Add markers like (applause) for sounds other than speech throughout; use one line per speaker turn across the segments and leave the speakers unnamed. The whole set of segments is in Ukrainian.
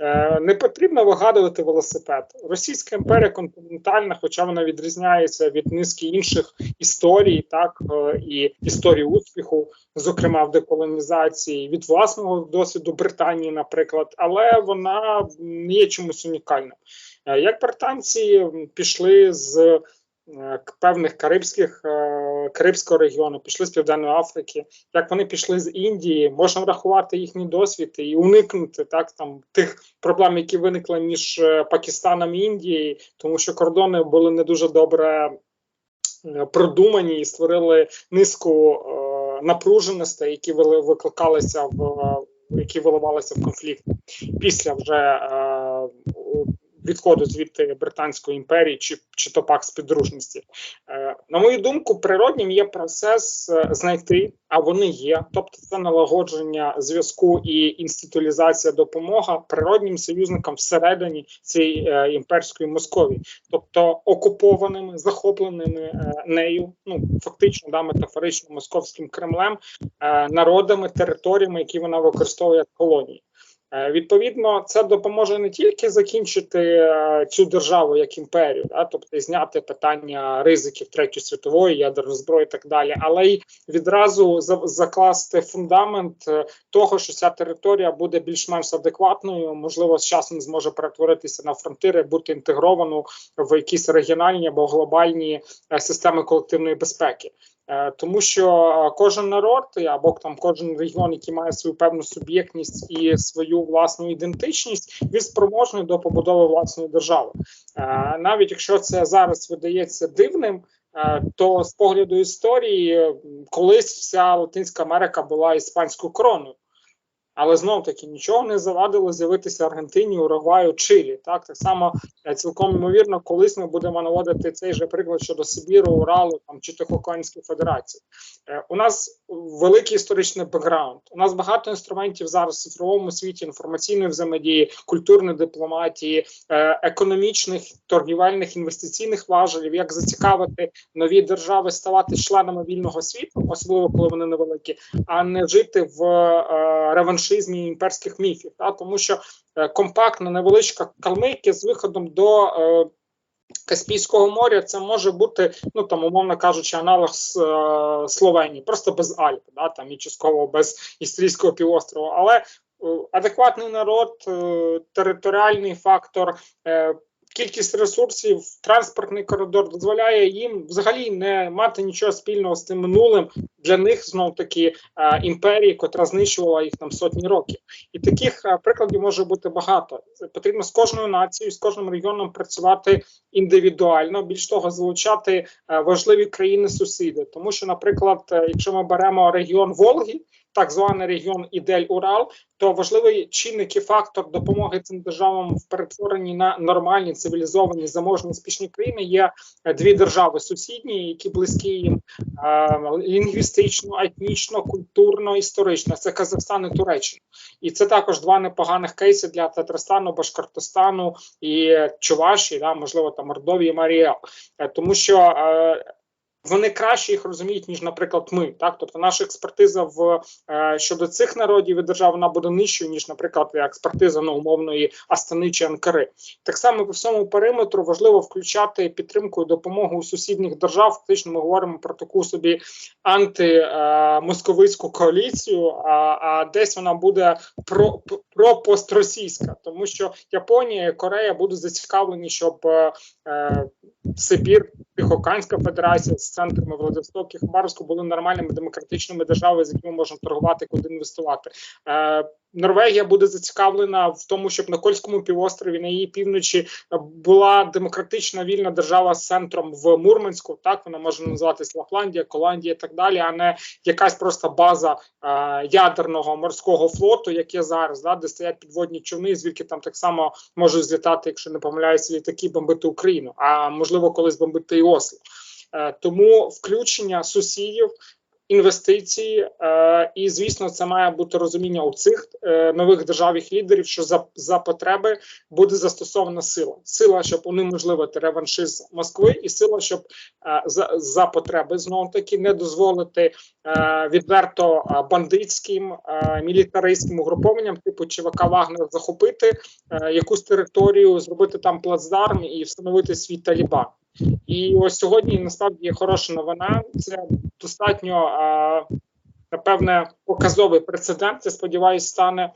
Е, Не потрібно вигадувати велосипед. Російська імперія континентальна, хоча вона відрізняється від низки інших історій, так е, і історії успіху, зокрема в деколонізації, від власного досвіду Британії, наприклад, але вона не є чомусь унікальним. Е, Як британці пішли з певних карибських карибського регіону, пішли з Південної Африки, як вони пішли з Індії, можна врахувати їхній досвід і уникнути так там тих проблем, які виникли між е, Пакистаном і Індією, тому що кордони були не дуже добре е, продумані і створили низку е, напруженостей, які викликалися в е, які виливалися в конфлікт. Після вже е, відходу звідти Британської імперії чи, чи то пак співдружності. Е, на мою думку, природнім є процес е, знайти, а вони є. Тобто, це налагодження зв'язку і інституалізація допомога природнім союзникам всередині цієї е, імперської Московії, тобто окупованими, захопленими е, нею, ну фактично да, метафорично московським Кремлем, е, народами, територіями, які вона використовує як колонії. Е, Відповідно, це допоможе не тільки закінчити е, цю державу як імперію, да, тобто зняти питання ризиків третьої світової ядерної зброї, і так далі, але й відразу закласти фундамент е, того, що ця територія буде більш-менш адекватною, можливо, з часом зможе перетворитися на фронтири, бути інтегровано в якісь регіональні або глобальні системи колективної безпеки. Е, Тому що е, кожен народ або там кожен регіон, який має свою певну суб'єктність і свою власну ідентичність, він спроможний до побудови власної держави. Е, Навіть якщо це зараз видається дивним, то з погляду історії колись вся Латинська Америка була іспанською короною. Але знов таки нічого не завадило з'явитися Аргентині, Уругваю, Чилі. Так так само е, цілком ймовірно, колись ми будемо наводити цей же приклад щодо Сибіру, Уралу там чи Тихоокеанської Федерації. Е, У нас великий історичний бекграунд. У нас багато інструментів зараз в цифровому світі інформаційної взаємодії, культурної дипломатії, е, економічних, торгівельних інвестиційних важелів, як зацікавити нові держави ставати членами вільного світу, особливо коли вони невеликі, а не жити в е, реваншизмі імперських міфів. Та? Тому що е, компактна невеличка Калмикія з виходом до е, Каспійського моря це може бути, ну там, умовно кажучи, аналог з е, Словенії, просто без Альп, да, там і частково без Істрійського півострова. Але е, адекватний народ, е, територіальний фактор. Е, Кількість ресурсів, транспортний коридор дозволяє їм взагалі не мати нічого спільного з тим минулим для них знов таки е, імперії, котра знищувала їх там сотні років. І таких е, прикладів може бути багато. Потрібно з кожною нацією, з кожним регіоном працювати індивідуально. Більш того, залучати е, важливі країни-сусіди. Тому що, наприклад, якщо ми беремо регіон Волги, так званий регіон Ідель Урал, то важливий чинник і фактор допомоги цим державам в перетворенні на нормальні цивілізовані заможні успішні країни є е, дві держави сусідні, які близькі їм е, лінгвістично, етнічно, культурно, історично. Це Казахстан і Туреччина. І це також два непоганих кейси для Татарстану, Башкортостану і Чуваші, да, можливо, там Мордовії, Маріел. Е, Тому що е, вони краще їх розуміють, ніж, наприклад, ми. Так, тобто наша експертиза в е, щодо цих народів і держав вона буде нижчою, ніж, наприклад, експертиза ну, умовної Астани чи Анкари. Так само по всьому периметру важливо включати підтримку і допомогу у сусідніх держав. Фактично, ми говоримо про таку собі антимосковицьку коаліцію, а, а десь вона буде про, про постросійська, тому що Японія Корея будуть зацікавлені, щоб е, е, Сибір, Тихоокеанська Федерація з центрами Владивосток і Хабаровську були нормальними демократичними державами, з якими можна торгувати, куди інвестувати. Е, Норвегія буде зацікавлена в тому, щоб на Кольському півострові на її півночі е, була демократична вільна держава з центром в Мурманську. Так вона може називатись Лапландія, Коландія і так далі, а не якась просто база е, ядерного морського флоту, як є зараз, да, де стоять підводні човни, звідки там так само можуть злітати, якщо не помиляюся, літаки бомбити Україну, а можливо колись бомбити і Осло. Е, Тому включення сусідів інвестиції, е, і звісно, це має бути розуміння у цих е, нових державних лідерів, що за, за потреби буде застосована сила. Сила, щоб унеможливити реваншизм Москви, і сила, щоб е, за, за потреби знову таки не дозволити відверто бандитським мілітаристським угрупованням, типу ЧВК Вагнер, захопити якусь територію, зробити там плацдарм і встановити свій Талібан. І ось сьогодні насправді є хороша новина. Це достатньо напевне показовий прецедент. Я сподіваюся, стане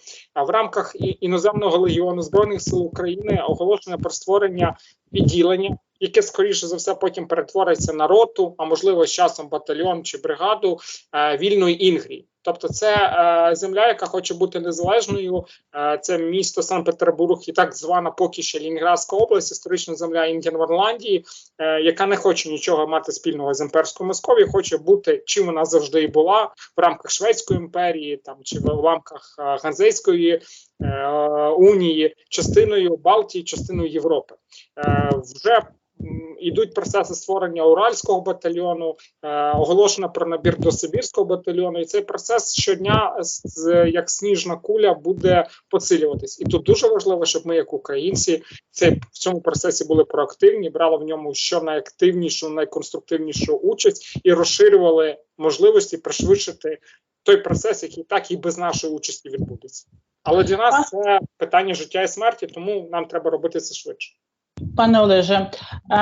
в рамках іноземного легіону збройних сил України оголошення про створення відділення, яке скоріше за все потім перетвориться на роту, а можливо з часом батальйон чи бригаду вільної Інгрії. Тобто, це е, земля, яка хоче бути незалежною. Е, це місто Санкт-Петербург і так звана поки ще Лінінградська область, історична земля Інгенварландії, е, яка не хоче нічого мати спільного з імперською Московією, хоче бути чим вона завжди і була в рамках Шведської імперії, там чи в рамках е, Ганзейської е, унії, частиною Балтії, частиною Європи. Е, вже м, Ідуть процеси створення Уральського батальйону, е, оголошено про набір до Сибірського батальйону, і цей процес щодня як сніжна куля буде посилюватись. І тут дуже важливо, щоб ми, як українці, цей в цьому процесі були проактивні, брали в ньому що найактивнішу, найконструктивнішу участь і розширювали можливості пришвидшити той процес, який так і без нашої участі відбудеться. Але для нас це питання життя і смерті, тому нам треба робити це швидше.
Пане Олеже,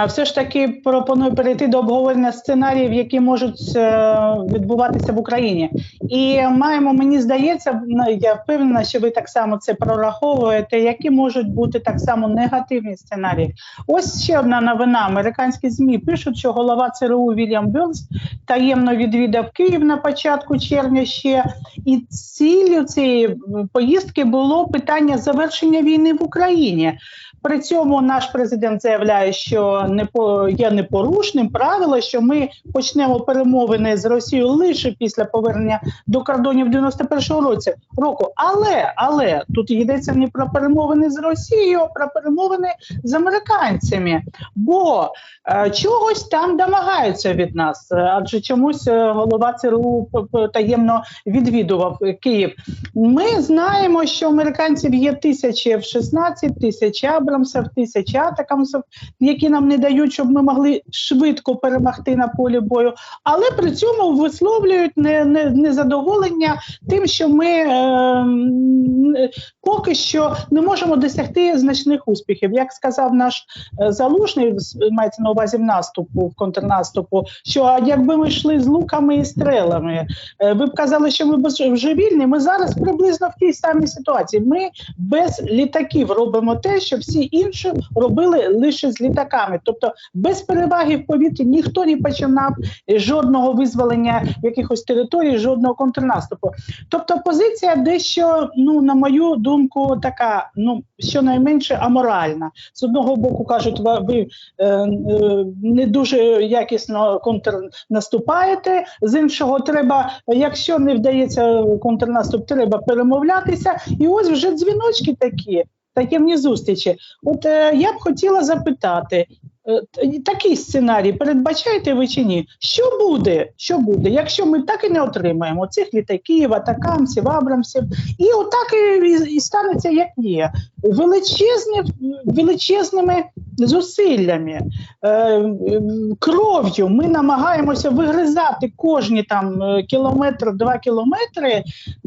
все ж таки пропоную перейти до обговорення сценаріїв, які можуть е, відбуватися в Україні. І маємо, мені здається, ну, я впевнена, що ви так само це прораховуєте, які можуть бути так само негативні сценарії. Ось ще одна новина. Американські ЗМІ пишуть, що голова ЦРУ Вільям Білс таємно відвідав Київ на початку червня ще. І ціллю цієї поїздки було питання завершення війни в Україні. При цьому наш президент заявляє, що не по є непорушним правило, що ми почнемо перемовини з Росією лише після повернення до кордонів 91-го році року. Але але тут йдеться не про перемовини з Росією, а про перемовини з американцями. Бо е, чогось там домагаються від нас, Е, адже чомусь е, голова ЦРУ таємно відвідував Київ. Ми знаємо, що американців є тисячі F-16, тисячі Абрамсів, тисячі Атакамсів, які нам не дають, щоб ми могли швидко перемогти на полі бою. Але при цьому висловлюють не, не, незадоволення тим, що ми е, поки що не можемо досягти значних успіхів. Як сказав наш е, залужний, мається на увазі в наступу, в контрнаступу, що якби ми йшли з луками і стрелами, е, ви б казали, що ми бож- божевільні. Ми зараз приблизно в тій самій ситуації. Ми без літаків робимо те, що всі інші робили лише з літаками. Тобто без переваги в повітрі ніхто не починав жодного визволення якихось територій, жодного контрнаступу. Тобто позиція дещо, ну на мою думку, така, ну щонайменше аморальна. З одного боку кажуть, ви е, е, не дуже якісно контрнаступаєте. З іншого, треба, якщо не вдається контрнаступ, треба перемовлятися. І ось вже дзвіночки такі. Таємні зустрічі. От е, я б хотіла запитати, е, такий сценарій передбачаєте ви чи ні? Що буде? Що буде, якщо ми так і не отримаємо цих літаків, атакамсів, абрамсів, і отак і, і, станеться, як є, величезні, величезними зусиллями, е, кров'ю ми намагаємося вигризати кожні там е, кілометр, два кілометри,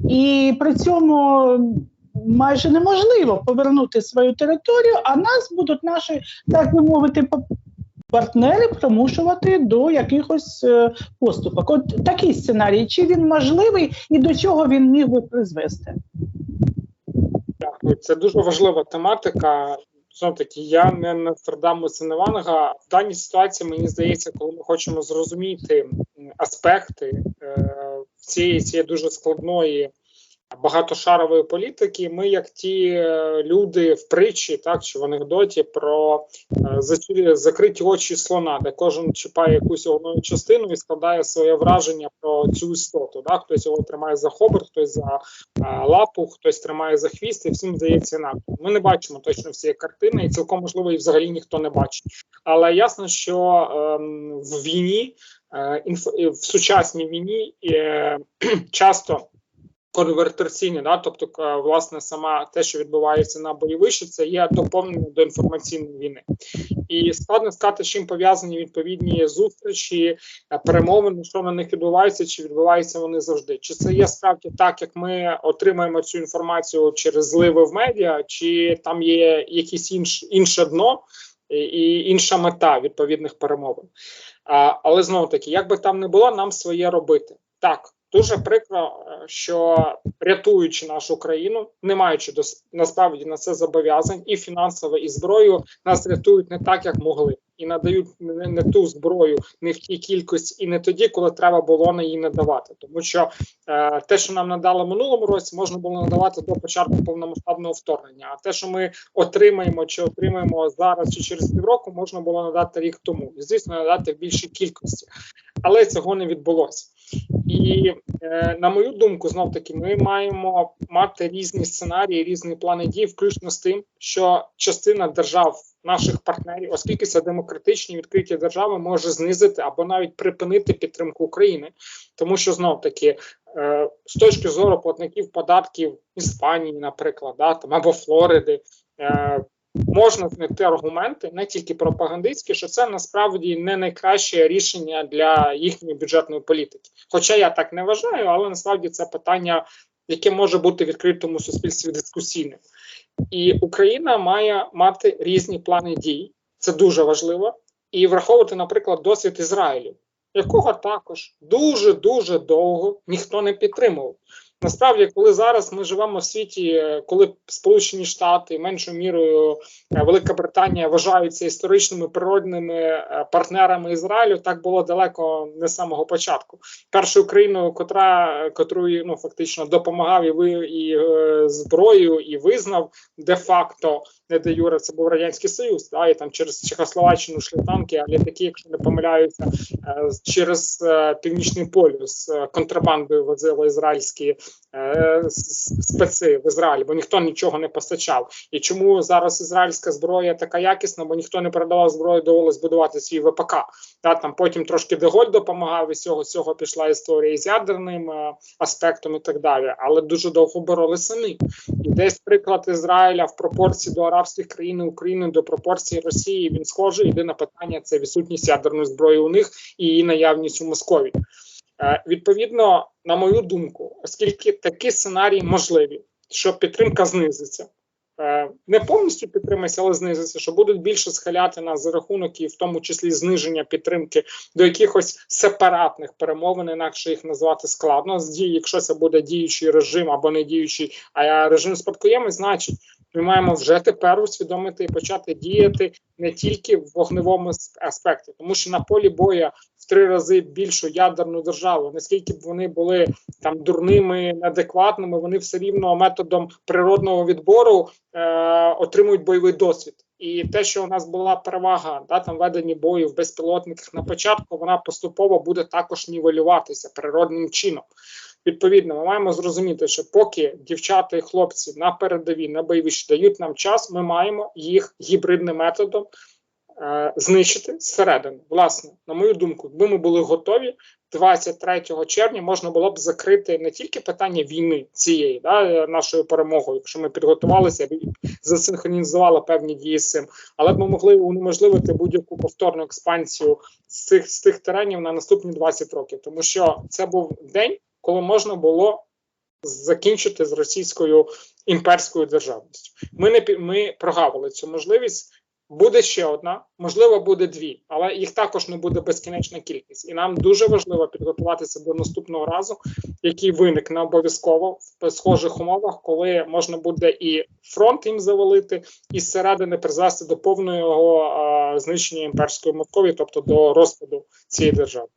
і при цьому майже неможливо повернути свою територію, а нас будуть наші, так би мовити, па- партнери примушувати до якихось е, поступок. От такий сценарій, чи він можливий і до чого він міг би призвести?
Дякую. Це дуже важлива тематика. Знову таки, я не Нострадамус і не В даній ситуації мені здається, коли ми хочемо зрозуміти аспекти е, цієї, цієї дуже складної багатошарової політики, ми, як ті е, люди в притчі, так чи в анекдоті про е, закриті очі слона, де кожен чіпає якусь головну частину і складає своє враження про цю істоту. Так? Хтось його тримає за хобот, хтось за е, лапу, хтось тримає за хвіст, і всім здається інакше. Ми не бачимо точно всієї картини, і цілком можливо, і взагалі ніхто не бачить. Але ясно, що ем, в війні в сучасній війні (clears throat) часто конвертаційні, да, тобто, е, власне, сама те, що відбувається на бойовищі, це є доповнення до інформаційної війни. І складно сказати, чим пов'язані відповідні зустрічі, е, перемовини, що на них відбувається, чи відбуваються вони завжди. Чи це є справді так, як ми отримаємо цю інформацію через зливи в медіа, чи там є якесь інш, інше дно і, інша мета відповідних перемовин. А, але знову таки, як би там не було, нам своє робити. Так, дуже прикро, е, що рятуючи нашу країну, не маючи дос- насправді на це зобов'язань, і фінансово, і зброю, нас рятують не так, як могли, і надають не, не ту зброю, не в тій кількості, і не тоді, коли треба було на її надавати. Тому що е, те, що нам надали минулому році, можна було надавати до початку повномасштабного вторгнення. А те, що ми отримаємо чи отримаємо зараз чи через півроку, можна було надати рік тому, і звісно, надати в більшій кількості, але цього не відбулося. І е, на мою думку, знов таки, ми маємо мати різні сценарії, різні плани дій, включно з тим, що частина держав. Наших партнерів, оскільки це демократичні відкриті держави, може знизити або навіть припинити підтримку України, тому що знов таки е, з точки зору платників податків Іспанії, наприклад, да, там або Флориди, е, можна знайти аргументи, не тільки пропагандистські, що це насправді не найкраще рішення для їхньої бюджетної політики. Хоча я так не вважаю, але насправді це питання, яке може бути в відкритому суспільстві дискусійним. І Україна має мати різні плани дій. Це дуже важливо. І враховувати, наприклад, досвід Ізраїлю, якого також дуже дуже довго ніхто не підтримував. Насправді, коли зараз ми живемо в світі, е, коли Сполучені Штати меншою мірою е, Велика Британія вважаються історичними природними е, партнерами Ізраїлю, так було далеко не з самого початку. Першою країною, котра котрою ну фактично допомагав і ви і зброєю, і визнав де-факто не де юре, це був радянський союз, да, і там через Чехословаччину йшли танки, а літаки, якщо не помиляються, через північний полюс контрабандою возили ізраїльські специ в Ізраїль, бо ніхто нічого не постачав. І чому зараз ізраїльська зброя така якісна, бо ніхто не передавав зброю, довелось будувати свій ВПК. Та там потім трошки Деголь допомагав, і цього цього пішла історія з ядерним е, аспектом і так далі. Але дуже довго боролися самі. І десь приклад Ізраїля в пропорції до арабських країн України до пропорції Росії він схожий. Єдине питання це відсутність ядерної зброї у них і її наявність у Москові. Е, відповідно, на мою думку, оскільки такі сценарії можливі, що підтримка знизиться. е, Не повністю підтримається, але знизиться, що будуть більше схиляти нас за рахунок і в тому числі зниження підтримки до якихось сепаратних перемовин, інакше їх назвати складно. З дії, якщо це буде діючий режим або не діючий, а режим спадкоємець, значить ми маємо вже тепер усвідомити і почати діяти не тільки в вогневому аспекті, тому що на полі боя в три рази більшу ядерну державу, наскільки б вони були там дурними, неадекватними, вони все рівно методом природного відбору е, отримують бойовий досвід. І те, що у нас була перевага, да, там ведені бою в безпілотниках на початку, вона поступово буде також нівелюватися природним чином. Відповідно, ми маємо зрозуміти, що поки дівчата і хлопці на передовій на бойовищі дають нам час, ми маємо їх гібридним методом е, знищити зсередини. Власне, на мою думку, якби ми були готові, 23 червня можна було б закрити не тільки питання війни цієї да, е, нашою перемогою, якщо ми підготувалися і засинхронізували певні дії з цим, але б ми могли унеможливити будь-яку повторну експансію з цих з тих теренів на наступні 20 років, тому що це був день, коли можна було закінчити з російською імперською державністю. Ми не ми прогавили цю можливість. Буде ще одна, можливо, буде дві, але їх також не буде безкінечна кількість. І нам дуже важливо підготуватися до наступного разу, який виникне обов'язково в схожих умовах, коли можна буде і фронт їм завалити, і зсередини призвести до повного е, знищення імперської Московії, тобто до розпаду цієї держави.